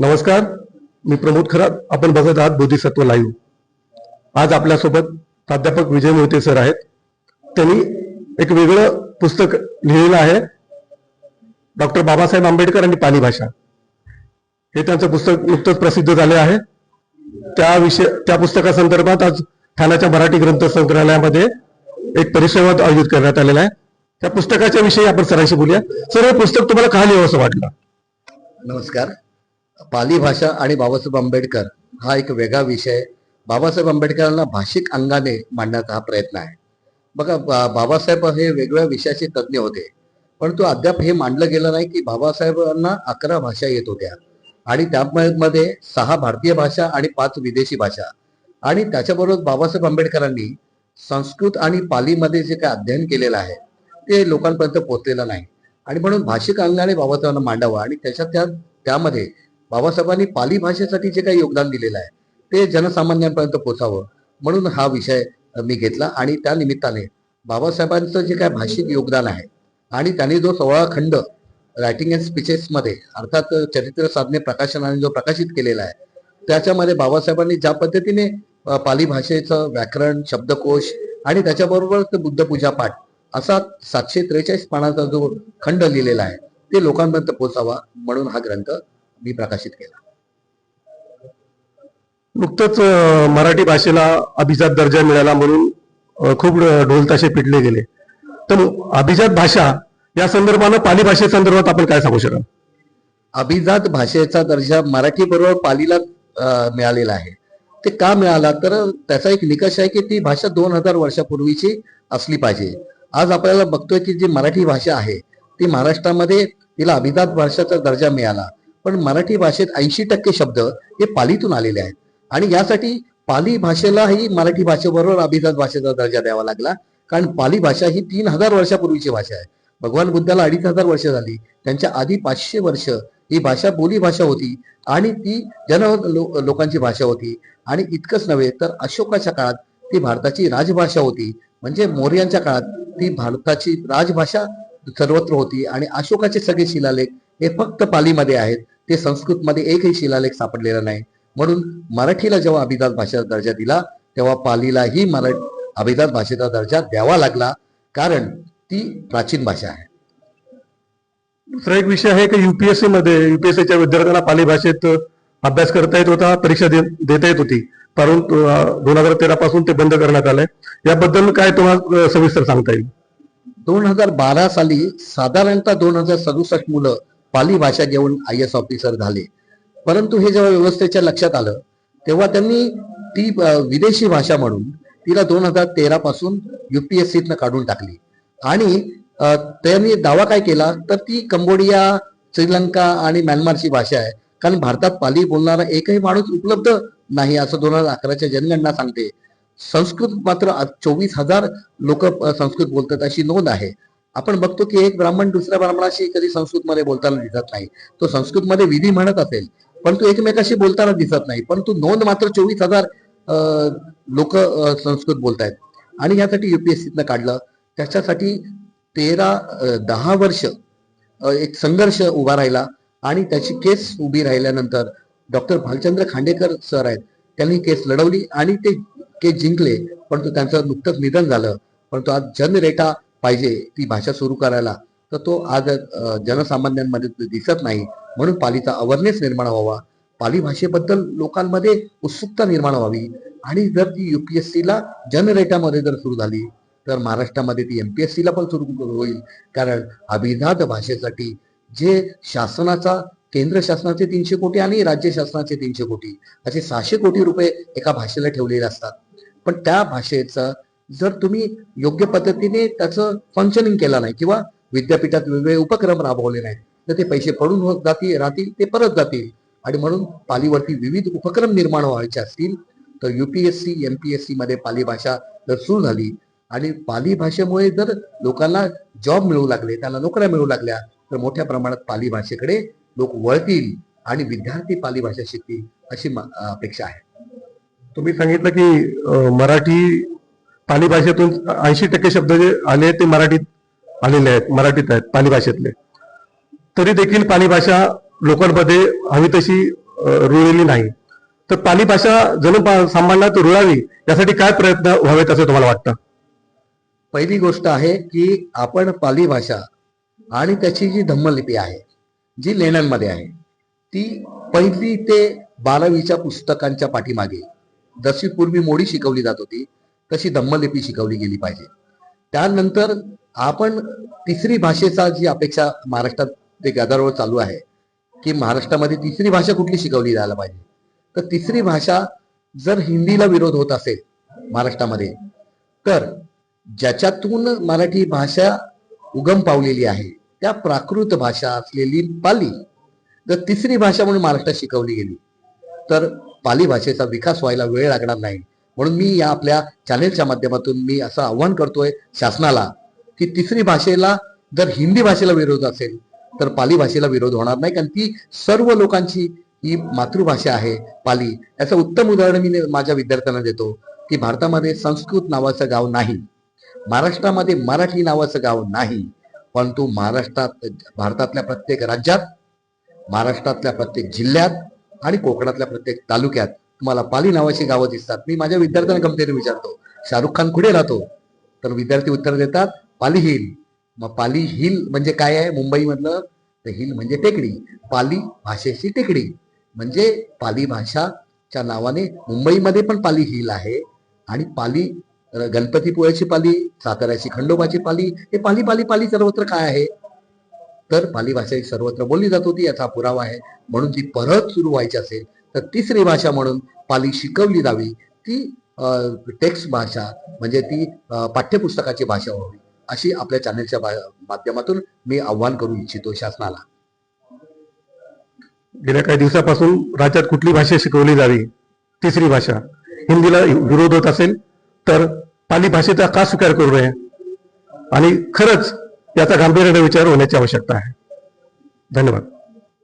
नमस्कार मी प्रमोद खरात. आपण बघत आहात बोधिसत्व लाईव्ह आज आपल्यासोबत प्राध्यापक विजय मोहिते सर आहेत. त्यांनी एक वेगळं पुस्तक लिहिलेलं आहे. डॉक्टर बाबासाहेब आंबेडकर आणि पाली भाषा. हे त्यांचं पुस्तक नुकतंच प्रसिद्ध झाले आहे. त्या विषय त्या पुस्तकासंदर्भात आज ठाण्याच्या मराठी ग्रंथ संग्रहालयामध्ये एक परिसंवाद आयोजित करण्यात आलेला आहे. त्या पुस्तकाच्या विषयी आपण सरांशी बोलूया. सर हे पुस्तक तुम्हाला का लिहावं असं वाटलं? नमस्कार. पाली भाषा आणि बाबासाहेब आंबेडकर हा एक वेगळा विषय बाबासाहेब आंबेडकरांना भाषिक अंगाने मांडण्याचा हा प्रयत्न आहे. बघा बा- बाबासाहेब हे वेगवेगळ्या विषयाचे तज्ज्ञ होते. परंतु अद्याप हे मांडलं गेलं नाही की बाबासाहेबांना अकरा भाषा येत होत्या. आणि त्यामध्ये सहा भारतीय भाषा आणि पाच विदेशी भाषा. आणि त्याच्याबरोबर बाबासाहेब आंबेडकरांनी संस्कृत आणि पालीमध्ये जे काही अध्ययन केलेलं आहे ते लोकांपर्यंत पोहोचलेलं नाही. आणि म्हणून भाषिक अंगाने बाबासाहेबांना मांडावं आणि त्याच्यात त्या त्यामध्ये बाबासाहेबांनी पाली भाषेसाठी जे काही योगदान दिलेलं आहे ते जनसामान्यांपर्यंत पोचावं म्हणून हा विषय मी घेतला. आणि त्या निमित्ताने बाबासाहेबांचं जे काय भाषिक योगदान आहे आणि त्यांनी जो सोळा खंड रायटिंग अँड स्पीचेसमध्ये अर्थात चरित्र साधने प्रकाशनाने जो प्रकाशित केलेला आहे त्याच्यामध्ये बाबासाहेबांनी ज्या पद्धतीने पाली भाषेचं व्याकरण शब्दकोश आणि त्याच्याबरोबर बुद्धपूजा पाठ असा सातशे त्रेचाळीस पानाचा जो खंड लिहिलेला आहे ते लोकांपर्यंत पोचावा म्हणून हा ग्रंथ मी प्रकाशित केला. नुकतंच मराठी भाषेला अभिजात दर्जा मिळाला म्हणून खूप ढोलताशे पिटले गेले. तर अभिजात भाषा या संदर्भानं पाली भाषे संदर्भात आपण काय सांगू शकाल? अभिजात भाषेचा दर्जा मराठी बरोबर पालीला मिळालेला आहे. ते का मिळाला? तर त्याचा एक निकष आहे की ती भाषा दोन हजार वर्षापूर्वीची असली पाहिजे. आज आपल्याला बघतोय की जी मराठी भाषा आहे ती महाराष्ट्रामध्ये तिला अभिजात भाषेचा दर्जा मिळाला. पण मराठी भाषेत ऐंशी टक्के शब्द हे पालीतून आलेले आहेत. आणि यासाठी पाली भाषेलाही मराठी भाषेबरोबर अभिजात भाषेचा दर्जा द्यावा लागला. कारण पाली भाषा ही तीन हजार वर्षापूर्वीची भाषा आहे. भगवान बुद्धाला अडीच हजार वर्ष झाली. त्यांच्या आधी पाचशे वर्ष ही भाषा बोली भाषा होती आणि ती जन लो- लोकांची भाषा होती. आणि इतकंच नव्हे तर अशोकाच्या काळात ती भारताची राजभाषा होती. म्हणजे मौर्यांच्या काळात ती भारताची राजभाषा सर्वत्र होती. आणि अशोकाचे सगळे शिलालेख हे फक्त पालीमध्ये आहेत. ते संस्कृतमध्ये एकही शिलालेख सापडलेला नाही. म्हणून मराठीला जेव्हा अभिजात भाषेचा दर्जा दिला तेव्हा पालीलाही मरा अभिजात भाषेचा दर्जा द्यावा लागला कारण ती प्राचीन भाषा आहे. दुसरा एक विषय आहे की युपीएससी मध्ये युपीएससीच्या विद्यार्थ्यांना पाली भाषेत अभ्यास करता येत होता परीक्षा दे- देता येत होती. परंतु दोन हजार तेरा पासून ते बंद करण्यात आलंय. याबद्दल काय तुम्हाला सविस्तर सांगता येईल? दोन हजार बारा साली साधारणतः दोन हजार सदुसष्ट मुलं पाली भाषा घेऊन आय एस ऑफिसर झाले. परंतु हे जेव्हा व्यवस्थेच्या लक्षात आलं तेव्हा त्यांनी ती विदेशी भाषा म्हणून तिला दोन हजार तेरा पासून युपीएससीतनं काढून टाकली. आणि त्यांनी दावा काय केला तर ती कंबोडिया श्रीलंका आणि म्यानमारची भाषा आहे. कारण भारतात पाली बोलणारा एकही माणूस उपलब्ध नाही असं दोन हजार अकराच्या जनगणना सांगते. संस्कृत मात्र चोवीस हजार लोक संस्कृत बोलतात अशी नोंद आहे. आपण बघतो की एक ब्राह्मण दुसऱ्या ब्राह्मणाशी कधी संस्कृतमध्ये बोलताना दिसत नाही. तो संस्कृतमध्ये विधी म्हणत असेल पण तो एकमेकाशी बोलताना दिसत नाही. परंतु नोंद मात्र चोवीस हजार लोक संस्कृत बोलतायत. आणि यासाठी युपीएससीतनं काढलं. त्याच्यासाठी तेरा दहा वर्ष एक संघर्ष उभा राहिला. आणि त्याची केस उभी राहिल्यानंतर डॉक्टर भालचंद्र खांडेकर सर आहेत त्यांनी केस लढवली आणि ते केस जिंकले. परंतु त्यांचं नुकतंच निधन झालं. परंतु आज जनरेटा पाहिजे ती भाषा सुरू करायला तर तो आज जनसामान्यांमध्ये दिसत नाही. म्हणून पालीचा अवेअरनेस निर्माण व्हावा. पाली भाषेबद्दल लोकांमध्ये उत्सुकता निर्माण व्हावी. आणि जर ती युपीएससीला जनरेटामध्ये जर सुरू झाली तर महाराष्ट्रामध्ये ती एम पी एस ला पण सुरू होईल. कारण अभिजात भाषेसाठी जे शासनाचा केंद्र शासनाचे तीनशे कोटी आणि राज्य शासनाचे तीनशे कोटी असे सहाशे कोटी रुपये एका भाषेला ठेवलेले असतात. पण त्या भाषेचं जर तुम्ही योग्य पद्धतीने त्याचं फंक्शनिंग केलं नाही किंवा विद्यापीठात वेगवेगळे उपक्रम राबवले नाहीत तर ते पैसे पडून होत जातील राहतील ते परत जातील. आणि म्हणून पालीवरती विविध उपक्रम निर्माण व्हायचे असतील तर युपीएससी सी मध्ये पाली भाषा जर सुरू झाली आणि पाली भाषेमुळे जर लोकांना जॉब मिळू लागले त्यांना नोकऱ्या मिळू लागल्या तर मोठ्या प्रमाणात पाली भाषेकडे लोक वळतील आणि विद्यार्थी पाली भाषा शिकतील अशी अपेक्षा आहे. तुम्ही सांगितलं की मराठी पाली भाषेतून ऐंशी टक्के शब्द जे आले ते मराठीत आलेले आहेत मराठीत आहेत पाली भाषेतले. तरी देखील पाली भाषा लोकांमध्ये हवी तशी रुळलेली नाही. तर पाली भाषा जनसामान्यात रुळावी यासाठी काय प्रयत्न व्हावेत असं तुम्हाला वाटतं? पहिली गोष्ट आहे की आपण पाली भाषा आणि त्याची जी धम्मलिपी आहे जी लेण्यांमध्ये आहे ती पहिली ते बारावीच्या पुस्तकांच्या पाठीमागे जशी पूर्वी मोडी शिकवली जात होती तशी धम्मलिपी शिकवली गेली पाहिजे. त्यानंतर आपण तिसरी भाषेचा जी अपेक्षा महाराष्ट्रात ते गदारोळ चालू आहे की महाराष्ट्रामध्ये तिसरी भाषा कुठली शिकवली जायला पाहिजे. तर तिसरी भाषा जर हिंदीला विरोध होत असेल महाराष्ट्रामध्ये तर ज्याच्यातून मराठी भाषा उगम पावलेली आहे त्या प्राकृत भाषा असलेली पाली जर तिसरी भाषा म्हणून महाराष्ट्रात शिकवली गेली तर पाली भाषेचा विकास व्हायला वेळ लागणार नाही. म्हणून मी या आपल्या चॅनेलच्या माध्यमातून मी असं आव्हान करतोय शासनाला की तिसरी भाषेला जर हिंदी भाषेला विरोध असेल तर पाली भाषेला विरोध होणार नाही. कारण ती सर्व लोकांची ही मातृभाषा आहे पाली. याचं उत्तम उदाहरण मी माझ्या विद्यार्थ्यांना देतो की भारतामध्ये संस्कृत नावाचं गाव नाही. महाराष्ट्रामध्ये मराठी नावाचं गाव नाही. परंतु महाराष्ट्रात भारतातल्या प्रत्येक राज्यात महाराष्ट्रातल्या प्रत्येक जिल्ह्यात आणि कोकणातल्या प्रत्येक तालुक्यात तुम्हाला पाली नावाची गावं दिसतात. मी माझ्या विद्यार्थ्यांना गमतीने विचारतो. शाहरुख खान कुठे राहतो. तर विद्यार्थी उत्तर देतात पाली हिल. मग पाली हिल म्हणजे काय आहे? मुंबईमधलं तर हिल म्हणजे टेकडी. पाली भाषेची टेकडी. म्हणजे पाली भाषाच्या नावाने मुंबईमध्ये पण पाली हिल आहे. आणि पाली गणपतीपुळ्याची पाली साताऱ्याची खंडोबाची पाली हे पाली पाली पाली सर्वत्र काय आहे? तर पाली भाषा सर्वत्र बोलली जात होती याचा पुरावा आहे. म्हणून ती परत सुरू व्हायची असेल. तर तिसरी भाषा म्हणून पाली शिकवली जावी. ती टेक्स्ट भाषा म्हणजे ती पाठ्यपुस्तकाची भाषा व्हावी. अशी आपल्या चॅनलच्या माध्यमातून मी आव्हान करू इच्छितो शासनाला. गेल्या काही दिवसापासून राज्यात कुठली भाषा शिकवली जावी? तिसरी भाषा. हिंदीला विरोध होत असेल तर पाली भाषेचा का स्वीकार करू नये? आणि खरंच याचा गांभीर्याने विचार होण्याची आवश्यकता आहे. धन्यवाद.